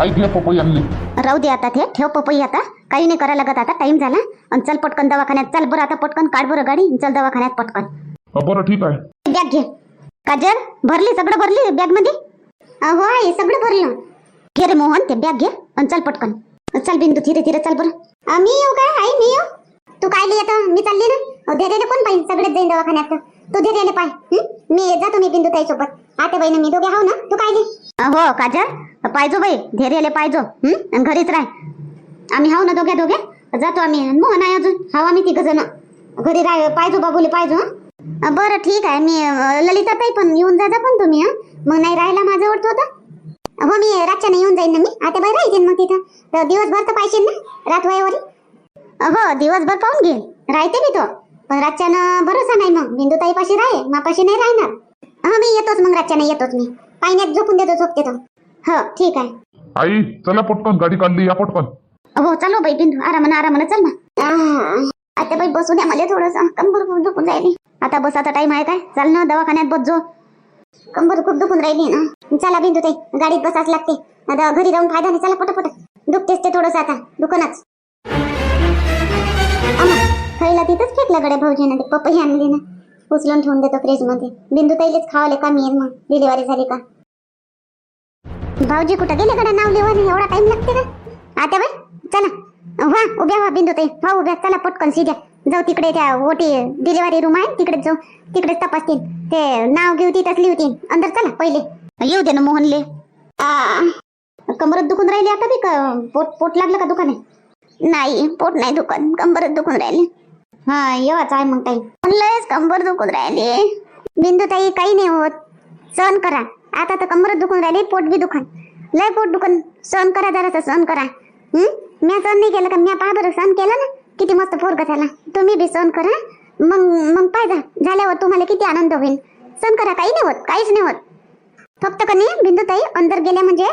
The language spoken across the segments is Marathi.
आई घे पपई आणली. राहू दे आता ते. ठेव पपई आता. काही नाही करायला लागत आता. टाइम झाला. आणि चल पटकन दवाखान्यात. चल बरं आता पटकन काढ बरं गाडी. चल दवाखान्यात पटकन. बरं ठीक आहे. बॅग घे. काजल भरली? सगळं भरली बॅगमध्ये? हो आहे. सगळं भरलं. घे रे मोहन ते बॅग घे. आणि चल पटकन. चल बिंदू धीरे धीरे चल बरं. मी येऊ काय आई मी येऊ? तू काय लिहि आता? मी चालली ना? धैर्याने कोण पाहिजे? सगळेच जाईन दवाखान्यात. तू धैर्याने पाय. हं? मी जातो मी बिंदू ताई सोबत. आते बहिणी मी दोघे हाव ना? तू काय लिहि हो काजल. पाहिजो बाई धैर्याले पाहिजो हम्म आणि घरीच राह. आम्ही हाव ना दोघ्या दोघे? जातो आम्ही. मोहन आहे अजून. हाव आम्ही तिघ जण घरी राह पाहिजो बाबूले पाहिजो बरं ठीक आहे. मी ललिता ताई पण येऊन जा पण तुम्ही हा? मग नाही राहायला माझं आवडतो होता हो मी रातच्याने येऊन जाईन ना मी. आता बाई राहायचे मग तिथं. तर दिवसभर तर पाहिजे ना रात वयावरी? हो दिवसभर पाहून घेईन. राहते मी तो. पण रातच्यानं भरोसा नाही मग. बिंदुताई पाशी राहे मापाशी नाही राहणार. हा हो, मी येतोच मग रातच्यानं येतोच मी. पाण्यात झोपून देतो झोपते तो. हो ठीक आहे. आई चला पटकन गाडी काढली या पटकन. हो चलो बाई बिंदू आरामानं आरामानं चल ना. आता बाई बसू द्या मला थोडस. कंबर खूप दुखून राहिली. आता बसाचा टाइम आहे काय? चाल ना दवाखान्यात बसजो कंबर खूप दुखून राहिली ना. चला बिंदू ताई गाडीत बसाच लागते. आता घरी जाऊन फायदा नाही. चला पटापट. दुखतेच ते थोडस आता. दुकानच खायला तिथंच फेकलं गड्या भाऊजीनं. ते पपई आणली ना. उचलून ठेवून देतो फ्रीजमध्ये बिंदू ताईलेच खावाले का मी मग डिलिव्हरी झाली का? भाऊजी कुठं गेले कडे नाव लिहून एवढा टाइम लागते का? आता बाई चला. वा उभ्या वा बिंदू ते व्हा उभ्या चला पटकन सीध्या जाऊ तिकडे त्या ओटी डिलिव्हरी रूम आहे तिकडे जाऊ. तिकडेच तपासतील. ते नाव घेऊ तसली होती. अंदर चला पहिले. येऊ दे ना मोहनले. आ, कमरत दुखून राहिली आता बी का? पोट पोट लागलं का दुकाने नाही पोट नाही दुकान कंबरच दुखून राहिली. हा येवाच आहे मग ताई. म्हणलंयच कंबर दुखून राहिली. बिंदू ताई काही नाही होत. सहन करा. आता तर कंबर दुखून राहिली पोट बी दुखान. लय पोट दुखन. सहन करा जरा सहन करा. हम्म म्या सहन नाही केलं का? म्या पहा बरं सहन केलं ना? किती मस्त पोरग झाला. तुम्ही बी सहन करा. मग मग पाहिजे झाल्यावर तुम्हाला किती आनंद होईल. सहन करा. काही नाही होत काहीच नाही होत. फक्त कनी बिंदूताई अंदर गेल्या म्हणजे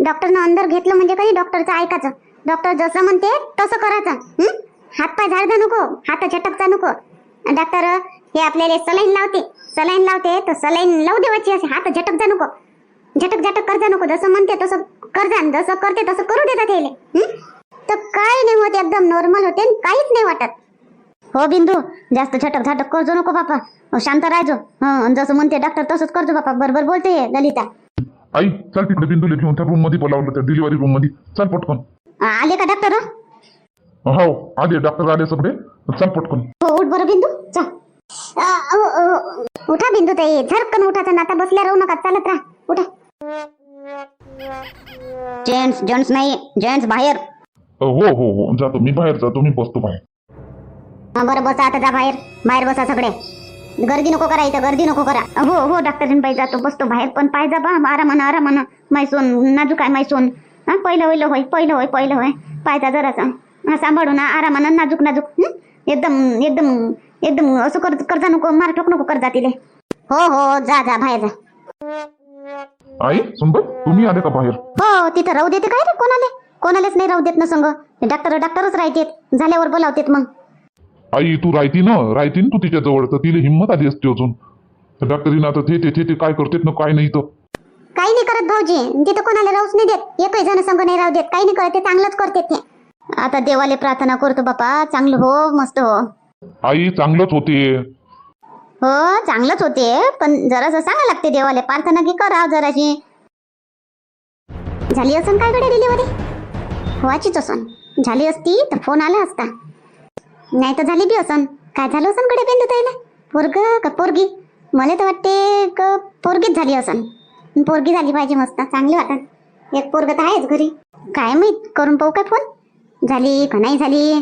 डॉक्टरनं अंदर घेतलं म्हणजे कधी डॉक्टरचं ऐकायचं. डॉक्टर जसं म्हणते तसं करायचं. हं? हातपाय झाडता नको. हात झटकता नको. डॉक्टर हे आपल्याला सलाईन लावते. सलाईन लावते तर सलाईन लावू देवाची असे हात झटकता नको. झटक झटक करता नको. जसं म्हणते तसं करजा जसं करते तसं करू देतात हं? तर काय नाही होत एकदम नॉर्मल होते काहीच नाही वाटत. हो बिंदू जास्त झटक झटक करजो नको बापा. हो, शांत राहायचो हं जसं म्हणते डॉक्टर तसंच करजो बापा. बरोबर बोलते ललिता. आई चल तिकडे बिंदूला घेऊन त्या रूममध्ये बोलावलं त्या डिलिव्हरी रूममध्ये. चल पटकन. आले का डॉक्टर हो आले. डॉक्टर आले सगळे. चल पटकन. हो उठ बरं बिंदू. चल. उठा बिंदू ताई झटकन उठाचा ना आता बसल्या राहू नका चालत राहा उठा. जेंट्स जेंट्स नाही जेंट्स बाहेर. हो हो हो जातो मी बाहेर जातो मी बसतो बाहेर. बरं बसा आता जा बाहेर बाहेर बसा सगळे. गर्दी नको करा इथं गर्दी नको करा. हो हो डॉक्टरीन बाई जातो बसतो बाहेर पण पाय जा बा आरामानं आरामानं. मैसून नाजूक आहे मैसून हा पहिलं होईल होय पहिलं होय पहिलं होय. पायचा जरासा. सांभाळून हा, आरामानं नाजूक नाजूक? एकदम एकदम एकदम असं कर कर्जा नको मार ठोक नको कर्जा तिले. हो हो जा जा बाहेर जा. आई सुनबाई तुम्ही आले का बाहेर? हो तिथं राहू देते काय रे कोणाले? कोणालेच नाही राहू देत ना संग. डॉक्टर डॉक्टरच राहतेत. झाल्यावर बोलावतेत मग. आई तू राहती ना? राहती ना तू तिच्या जवळ तर तिला हिंमत आली असते अजून. तर डॉक्टरीनं आता ते ते ते ते काय करतेत ना काय नाही तर. काही नाही करत भाऊजी. तिथं कोणाला राहूच नाही देत. एकही जण संघ नाही राहू देत. काही नाही करत ते चांगलंच करते ते. आता देवाले प्रार्थना करतो बापा. चांगलं हो मस्त हो. आई चांगलंच होते. हो चांगलंच होते. पण जरासं सांगा लागते देवाले. प्रार्थना की करा जराशी. झाली असन काय कडे डिलिव्हरी व्हायचीच असन. झाली असती तर फोन आला असता. नाही तर झाली बी असन. काय झालं असनकडे बिंदू ताईला पोरग का पोरगी? मला तर वाटते का पोरगीच झाली असन. पोरगी झाली पाहिजे मस्त. चांगली वाटत एक पोरग तर आहेच घरी. काय माहीत? करून पाहू काय फोन झाली का नाही झाली?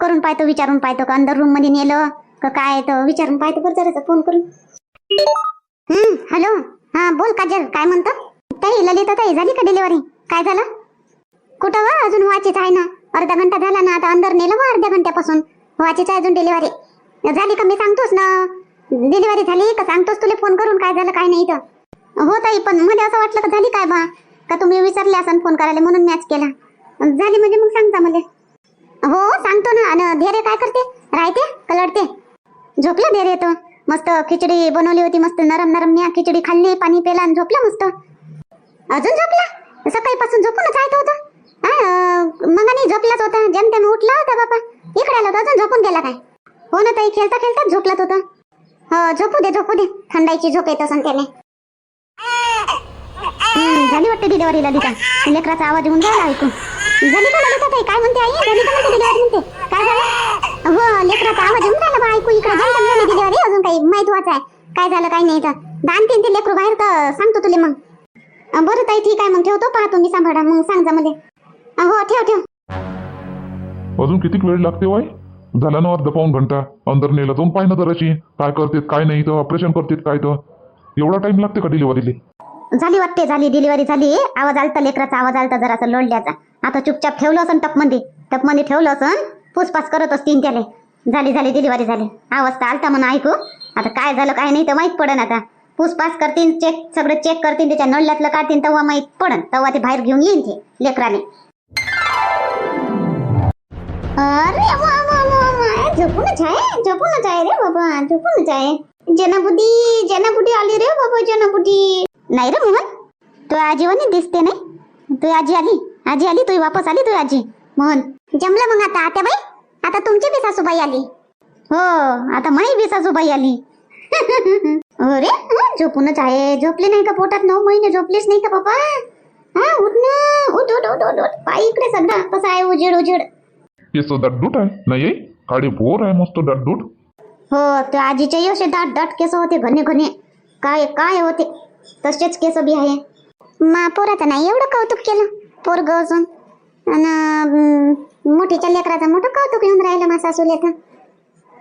करून पाहतो विचारून पाहतो का अंदर रूममध्ये नेलं का काय तर विचारून पाहतो बरं जरा फोन करून. हम्म हॅलो हा बोल काजल काय म्हणतो? ताई ललिता ताई झाली का डिलिव्हरी काय झालं? कुठं वा? अजून व्हायचीच आहे ना. अर्धा घंटा झाला ना आता अंदर नेलं वा अर्ध्या घंट्यापासून. व्हायचीच आहे अजून डिलिव्हरी झाली का मी सांगतोस ना? डिलिव्हरी झाली का सांगतोस तुला फोन करून? काय झालं काय नाही तर हो ताई पण मला असं वाटलं का झाली काय बा? का तुम्ही विचारले असन फोन करायला म्हणून मॅच केला. झाली म्हणजे मग सांगता मला. हो सांगतो ना. आणि धैर्य काय करते? राहते कलडते. लढते झोपला धैर्य तो. मस्त खिचडी बनवली होती मस्त नरम नरम म्या खिचडी खाल्ली पाणी पेला आणि झोपला मस्त. अजून झोपला? सकाळी सकाळीपासून झोपूनच आहे तो होता मग आणि झोपलाच होता. जेमतेम उठला होता बाबा इकडे आला होता अजून झोपून गेला काय? हो ना ताई खेळता खेळताच झोपलात होता. हो झोपू दे झोपू दे. थंडाईची झोप येत असं त्याने झाली वाटते डिलिव्हरी ललिता. लेकराचा आवाज येऊन राहिला ऐकून. झाली का ललिता ताई? काय म्हणते आई झाली का म्हणते डिलिव्हरी म्हणते काय झालं हो लेकराचा आवाज येऊन राहिला बा ऐकू इकडे जेमतेम झाली डिलिव्हरी अजून काही माहीत व्हायचं आहे काय झालं काय नाही तर दान तीन ते लेकरू बाहेर तर सांगतो तुले मग. बरं ताई ठीक आहे. मग ठेवतो पहा तुम्ही सांभाळा. मग सांग जा मध्ये हो ठेव ठेव. अजून किती वेळ लागते वाय झाला ना अर्धा पाऊन घंटा. अंदर नेला जाऊन ना जराशी. काय करतेत काय नाही तर ऑपरेशन करतेत काय तर एवढा टाइम लागते का डिलिव्हरीले झाली वाटते झाली. डिलिव्हरी झाली. आवाज आलता लेकराचा आवाज आलता जरासा लोडल्याचा आता चुपचाप ठेवलं असं टपमध्ये टपमध्ये ठेवलं असं पुसपास करत असतील त्याले. झाली झाली डिलिव्हरी झाली. आवाज तर आलता म्हणा ऐकू. आता काय झालं काय नाही तर माहीत पडन आता. पुसपास करतील चेक सगळं चेक करतील त्याच्या नळल्यातलं काढतील तेव्हा माहीत पडन. तेव्हा ते बाहेर घेऊन येईन ते लेकराने अरे वा वा वा वा झोपूनच आहे झोपूनच आहे रे बाबा झोपूनच आहे. जनाबुडी जनाबुडी आली रे बाबा जनाबुडी नाही रे मोहन तू आजीवानी दिसते नाही. तू आजी आली आजी आली तू वापस आली तू आजी. मोहन जमलं मग आता आता बाई आता तुमची बी सासूबाई आली. हो आता माही बी सासूबाई आली. अरे झोपूनच आहे. झोपली नाही का पोटात? नऊ महिने झोपलीच नाही का बाबा हा उठ ना. उठ उठ उठ उठ उठ. पाय इकडे सगळं कसं आहे? उजेड उजेड. केस दाटदूट आहे. नाही काळे भोर आहे मस्त दाटदूट हो ते आजीचे असे दाट दाट केस होते घने घने. काय काय होते? तसेच केस बी आहे. मा पोराचं नाही एवढं कौतुक केलं. पोरग असून आणि मोठीच्या लेकराचं मोठं कौतुक येऊन राहिलं मा सासूले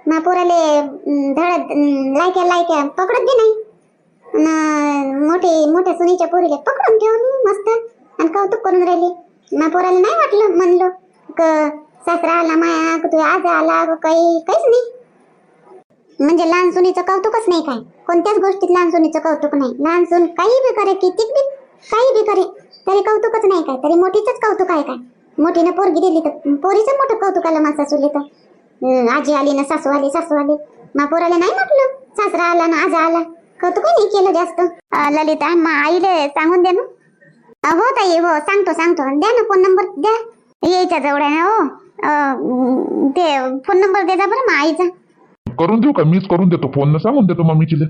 तर पोराले धडत लायक्या लायक्या पकडत बी नाही. मोठे मोठी मोठ्या सुनीच्या पोरीले पकडून ठेवली मस्त. आणि कौतुक करून राहिली. मा पोराला नाही वाटलं म्हणलो. क सासरा आला माया तू आज आला काही काहीच नाही. म्हणजे लहान सुनीचं कौतुकच नाही काय. कोणत्याच गोष्टीत लहान सुनीचं कौतुक नाही. लहान सून काही बी करे कितीक बी काही बी करे तरी कौतुकच नाही काय. तरी मोठीच कौतुक आहे काय. मोठीनं पोरगी दिली तर पोरीचं मोठं कौतुक आलं मासा सुली तर. आजी आली ना सासू आली सासू आली. मा पोराला नाही म्हटलं? सासरा आला ना आज आला. कौतुक नाही केलं जास्त. ललिता मा आईले सांगून दे ना. हो ताई हो सांगतो सांगतो. द्या ना फोन नंबर द्या. यायच्या जवळ आहे ना हो. ते फोन नंबर दे जा बरं मा आईचा. करून देऊ का? मीच करून देतो फोन सांगून देतो मम्मीची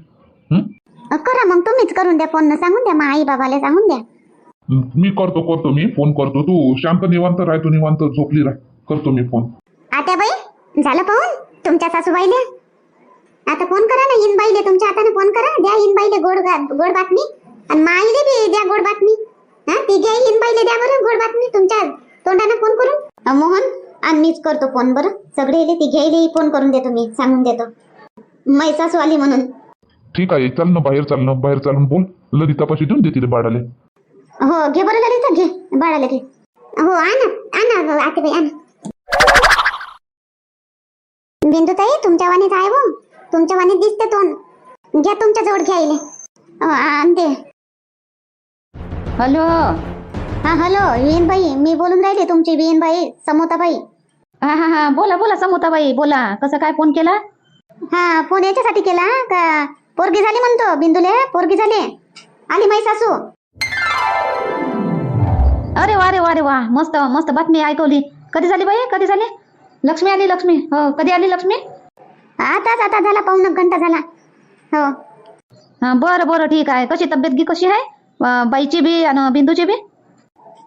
करा मग तुम्हीच करून द्या फोन सांगून द्या. मग आई बाबाला सांगून द्या. मी करतो करतो मी. फोन करतो. तू शांत निवांत राह तू निवांत झोपली राह. करतो मी फोन आता बाई झालं पाहून? तुमच्या सासूबाईले? आता फोन करा ना हिनबाईले तुमच्या हाताने फोन करा. द्या हिनबाईले गोड गोड बातमी. आणि माईले बी द्या गोड बातमी. हा तिघे हिनबाईले द्या बरं गोड बातमी तुमच्या तोंडाने फोन करून. मोहन आणि मीच करतो फोन बरं. सगळे तिघेले फोन करून देतो मी सांगून देतो. मै सासू आली म्हणून. ठीक आहे चाल ना बाहेर चाल ना बाहेर चालून बोल. ललितापाशी देऊन दे तिला बाळाले. हो घे बरं ललिता घे. बाळाला घे. हो आणा आणा आते बाई आणा. बिंदू ताई तुमच्या वाणीत आहे हो तुमच्या वाणीत दिसते तोंड. घ्या तुमच्या जवळ घ्यायले. आणते. हॅलो. हा हॅलो विहीन बाई. मी बोलून राहिले तुमची विहीन बाई समोता बाई हा हा हा. बोला बोला समोताबाई. बोला. कसं काय फोन केला? हा फोन याच्यासाठी केला का पोरगी झाली म्हणतो बिंदूले. पोरगी झाली. आली माई सासू. अरे वा रे वा रे वा. मस्त मस्त बातमी ऐकवली. कधी झाली बाई? कधी झाली? लक्ष्मी आली लक्ष्मी. हो कधी आली लक्ष्मी? आताच आता झाला पाऊण एक घंटा झाला. हो. हा बरं बरं ठीक आहे. कशी तब्येत गी कशी आहे? अं, बाईची बी आणि बिंदूची बी?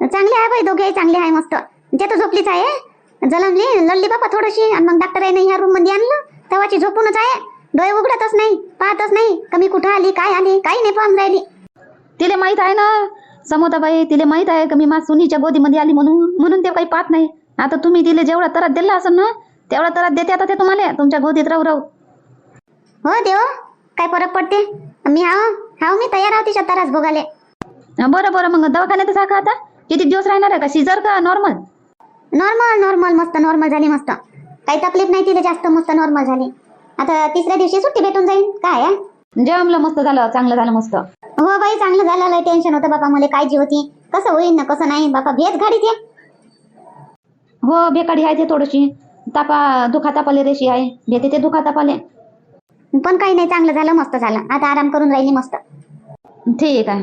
चांगले आहे बाई दोघेही चांगले आहे मस्त. ते तर झोपलीच आहे जलमली लढली बापा थोडीशी आणि मग डॉक्टर आहे ह्या रूममध्ये आणलं तेव्हाची झोपूनच आहे. डोळे उघडतच नाही पाहतच नाही कमी कुठं आली काय आली काही नाही पाहून राहिली. तिले माहीत आहे ना समोताबाई तिले माहीत आहे का मी मा सुनीच्या गोदीमध्ये आली म्हणून म्हणून ते काही पाहत नाही. आता तुम्ही तिले जेवढा तरात दिला असेल ना तेवढा तरात देते आता ते तुम्हाला तुमच्या गोदीत राहू राहू. हो देव काय फरक पडते? मी हाव हाव मी तयार आहो तिच्या तरास भोगाले हा, बरं बरं मग दवाखान्यात का आता? किती दिवस राहणार आहे का? सिजर का नॉर्मल नॉर्मल नॉर्मल मस्त नॉर्मल झाली मस्त. काही तकलीफ नाही तिला जास्त मस्त नॉर्मल झाली. आता तिसऱ्या दिवशी सुट्टी भेटून जाईल काय हा? जमलं मस्त झालं चांगलं झालं मस्त. हो बाई चांगलं झालं टेन्शन होतं बाबा मला काळजी होती. कसं होईल ना कसं नाही बाबा भेट गाडीत ये हो बेकाडी आहे ते थोडीशी. तापा दुखा तापाले रेशी आहे. भेटे ते दुखा तापाले. पण काही नाही चांगलं झालं मस्त झालं. आता आराम करून राहिली मस्त. ठीक आहे.